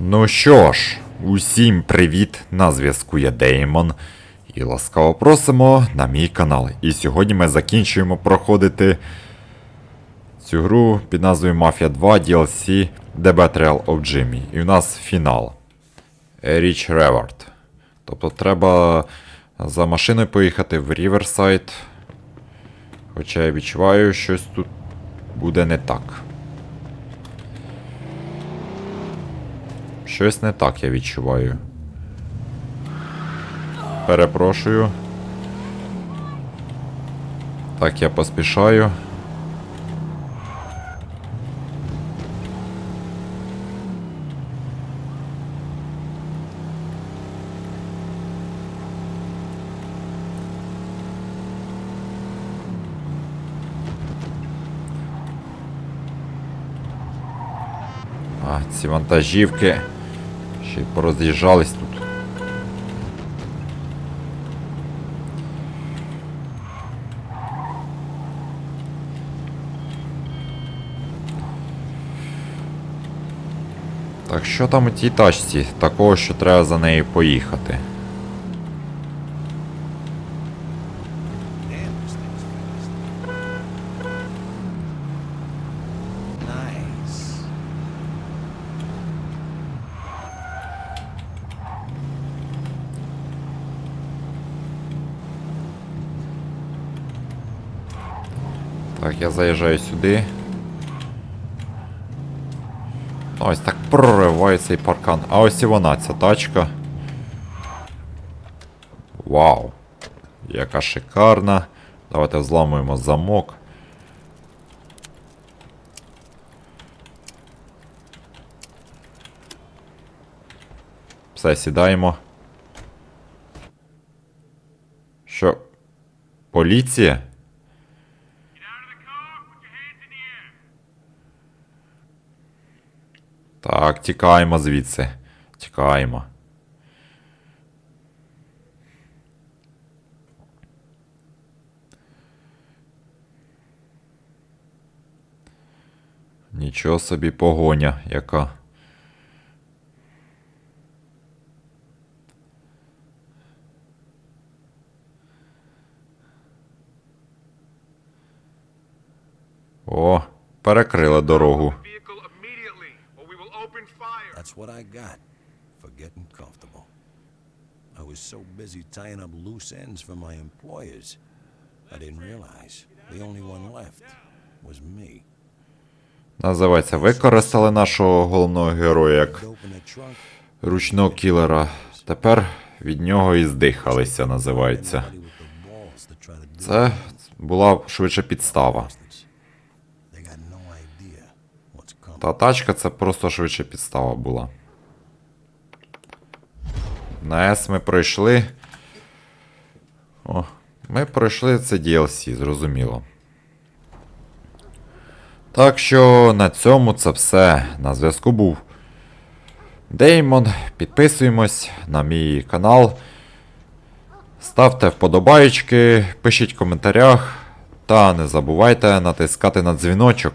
Ну що ж, усім привіт! На зв'язку я Деймон. І ласкаво просимо на мій канал. І сьогодні ми закінчуємо проходити цю гру під назвою Mafia 2 DLC The Betrayal of Jimmy. І у нас фінал. Річ Ревард. Тобто треба за машиною поїхати в Ріверсайд. Хоча я відчуваю, щось тут буде не так. Щось не так я відчуваю. Перепрошую. Так, я поспішаю. Ці вантажівки й пороз'їжджались тут. Так що там у тій тачці? Такого, що треба за нею поїхати. Так, я заїжджаю сюди. Ось так прориваю цей паркан. А ось і вона, ця тачка. Вау. Яка шикарна. Давайте взламуємо замок. Все, сідаємо. Що? Поліція? Так, тікаємо звідси. Тікаємо. Нічого собі погоня яка. О, перекрили дорогу. Vehicle immediately, or we will open fire. That's what I got for getting comfortable. I was so busy tying up loose ends for my employers, I didn't realize the only one left was me. Називається Використали нашого головного героя як ручного кілера. Тепер від нього і здихалися, називається. Це була швидше підстава. Та тачка це просто швидше підстава була. На S ми пройшли. О, ми пройшли це DLC, зрозуміло. Так що на цьому це все. На зв'язку був Деймон. Підписуємось на мій канал. Ставте вподобайки, пишіть в коментарях. Та не забувайте натискати на дзвіночок,